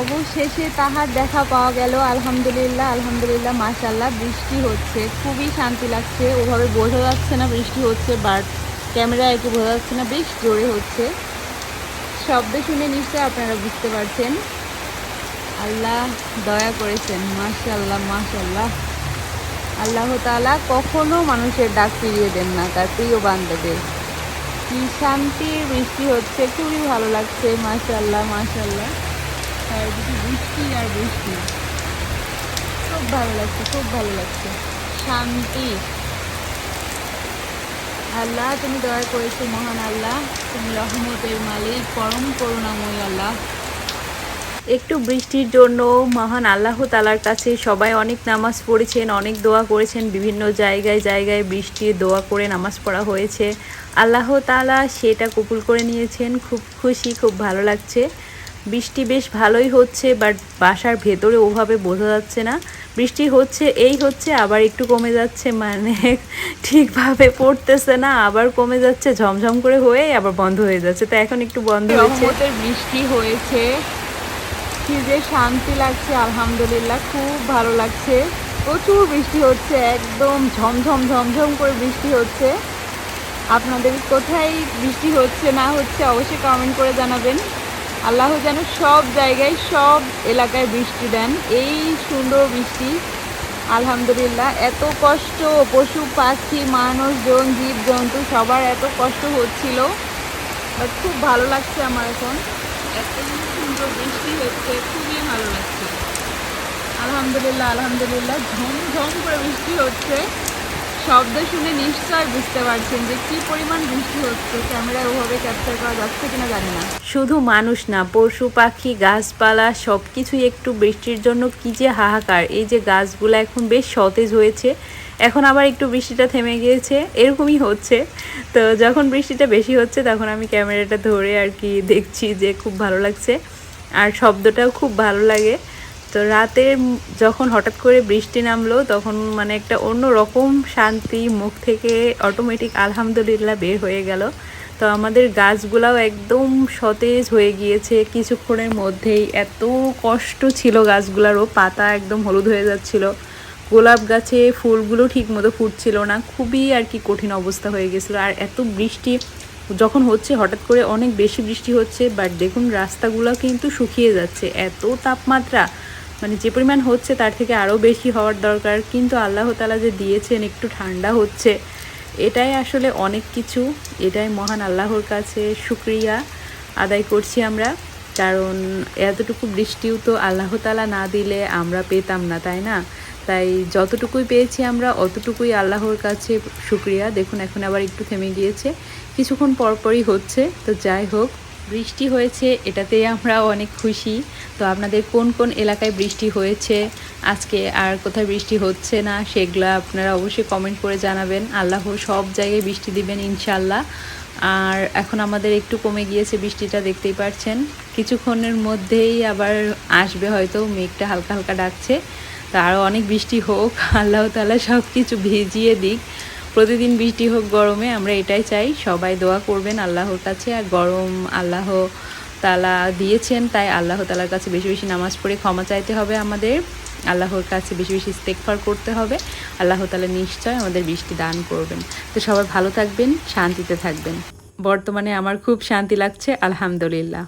অবশেষে তাহার দেখা পাওয়া গেল। আলহামদুলিল্লাহ আলহামদুলিল্লাহ মাশাল্লাহ বৃষ্টি হচ্ছে। খুবই শান্তি লাগছে। ওভাবে বোঝা যাচ্ছে না বৃষ্টি হচ্ছে, বাট ক্যামেরায় একটু বোঝা যাচ্ছে না, বেশ জোরে হচ্ছে। শব্দ শুনে নিশ্চয়ই আপনারা বুঝতে পারছেন। আল্লাহ দয়া করেছেন মাশাল্লাহ মাশাল্লাহ আল্লাহ তাআলা কখনো মানুষের ডাক ফিরিয়ে দেন না, তার প্রিয় বান্ধবের কি শান্তি বৃষ্টি হচ্ছে, খুবই ভালো লাগছে মাশাল্লাহ মাশাল্লাহ চারিদিকে বৃষ্টি আর বৃষ্টি খুব ভালো লাগছে, খুব ভালো লাগছে। শান্তি। আল্লাহ, তুমি দয়া করেছ, মহান আল্লাহ। তুমি রহমতের মালিক, পরম করুণাময় আল্লাহ। একটু বৃষ্টির জন্য মহান আল্লাহ তালার কাছে সবাই অনেক নামাজ পড়েছেন, অনেক দোয়া করেছেন। বিভিন্ন জায়গায় জায়গায় বৃষ্টির দোয়া করে নামাজ পড়া হয়েছে। আল্লাহ তালা সেটা কবুল করে নিয়েছেন। খুব খুশি, খুব ভালো লাগছে। বৃষ্টি বেশ ভালোই হচ্ছে বাট বাসার ভেতরে ওভাবে বোঝা যাচ্ছে না। বৃষ্টি হচ্ছে এই হচ্ছে আবার একটু কমে যাচ্ছে মানে ঠিকভাবে পড়তেছে না আবার কমে যাচ্ছে ঝমঝম করে হয়ে আবার বন্ধ হয়ে যাচ্ছে। তো এখন একটু বন্ধ হয়েছে। বৃষ্টি হয়েছে। কি যে শান্তি লাগছে আলহামদুলিল্লাহ খুব ভালো লাগছে। প্রচুর বৃষ্টি হচ্ছে একদম ঝমঝম ঝমঝম করে বৃষ্টি হচ্ছে। আপনাদের কোথায় বৃষ্টি হচ্ছে না হচ্ছে অবশ্যই কমেন্ট করে জানাবেন। আল্লাহ যেন সব জায়গায়, সব এলাকায় বৃষ্টি দেন। এই সুন্দর বৃষ্টি, আলহামদুলিল্লাহ, এত কষ্ট, পশু, পাখি, মানুষজন জীব জন্তু সবার এত কষ্ট হচ্ছিল। খুব ভালো লাগছে আমার এখন। এত সুন্দর বৃষ্টি হচ্ছে, খুবই ভালো লাগছে। আলহামদুলিল্লাহ আলহামদুলিল্লাহ, ঝমঝম করে বৃষ্টি হচ্ছে। শব্দ শুনে নিশ্চয় বুঝতে পারছেন যে কি পরিমাণ বৃষ্টি হচ্ছে। ক্যামেরায় ওভাবে ক্যাপচার করা যাচ্ছে কিনা জানি না। শুধু মানুষ না, পশু পাখি, গাছপালা সব কিছুই একটু বৃষ্টির জন্য কি যে হাহাকার। এই যে গাছগুলো এখন বেশ সতেজ হয়েছে, এখন আবার একটু বৃষ্টিটা থেমে গিয়েছে, এরকমই হচ্ছে। তো যখন বৃষ্টিটা বেশি হচ্ছে, তখন আমি ক্যামেরাটা ধরে আর কি দেখছি যে খুব ভালো লাগছে। আর শব্দটাও খুব ভালো লাগে। তো রাতে যখন হঠাৎ করে বৃষ্টি নামলো, তখন মানে একটা অন্য রকম শান্তি মুখ থেকে অটোমেটিক আলহামদুলিল্লাহ বের হয়ে গেল। তো আমাদের গাছগুলাও একদম সতেজ হয়ে গিয়েছে। কিছুক্ষণের মধ্যেই এত কষ্ট ছিল গাছগুলারও, পাতা একদম হলুদ হয়ে যাচ্ছিল। গোলাপ গাছে ফুলগুলো ঠিক মতো ফুটছিল না। খুবই আর কি কঠিন অবস্থা হয়ে গেছিল। আর এত বৃষ্টি যখন হচ্ছে, হঠাৎ করে অনেক বেশি বৃষ্টি হচ্ছে বাট দেখুন, রাস্তাগুলো কিন্তু শুকিয়ে যাচ্ছে। এত তাপমাত্রা মানে যে পরিমাণ হচ্ছে তার থেকে আরও বেশি হওয়ার দরকার। কিন্তু আল্লাহ তালা যে দিয়েছেন, একটু ঠান্ডা হচ্ছে, এটাই আসলে অনেক কিছু। এটাই মহান আল্লাহর কাছে শুক্রিয়া আদায় করছি আমরা। কারণ এতটুকু বৃষ্টিও তো আল্লাহ তালা না দিলে আমরা পেতাম না, তাই না? তাই যতটুকুই পেয়েছি আমরা, অতটুকুই আল্লাহর কাছে শুক্রিয়া। দেখুন, এখন আবার একটু থেমে গিয়েছে। কিছুক্ষণ পরপরই হচ্ছে। তো যাই হোক বৃষ্টি হয়েছে, এটাতে আমরা অনেক খুশি। তো আপনাদের কোন কোন এলাকায় বৃষ্টি হয়েছে, আজকে আর কোথায় বৃষ্টি হচ্ছে না, সেগুলো আপনারা অবশ্যই কমেন্ট করে জানাবেন। আল্লাহ সব জায়গায় বৃষ্টি দিবেন ইনশাল্লাহ আর এখন আমাদের একটু কমে গিয়েছে বৃষ্টিটা, দেখতেই পাচ্ছেন কিছুক্ষণের মধ্যেই আবার আসবে, হয়তো মেঘটা হালকা হালকা ডাকছে। তো আরও অনেক বৃষ্টি হোক, আল্লাহ তালা সব কিছু ভিজিয়ে দিক। প্রতিদিন বৃষ্টি হোক গরমে, আমরা এটাই চাই, সবাই দোয়া করবেন আল্লাহর কাছে। আর গরম আল্লাহ তালা দিয়েছেন, তাই আল্লাহ তালার কাছে বেশি বেশি নামাজ পড়ে ক্ষমা চাইতে হবে আমাদের। আল্লাহর কাছে বেশি বেশি ইস্তেকফার করতে হবে। আল্লাহ তালা নিশ্চয় আমাদের বৃষ্টি দান করবেন। তো সবাই ভালো থাকবেন, শান্তিতে থাকবেন। বর্তমানে আমার খুব শান্তি লাগছে, আলহামদুলিল্লাহ।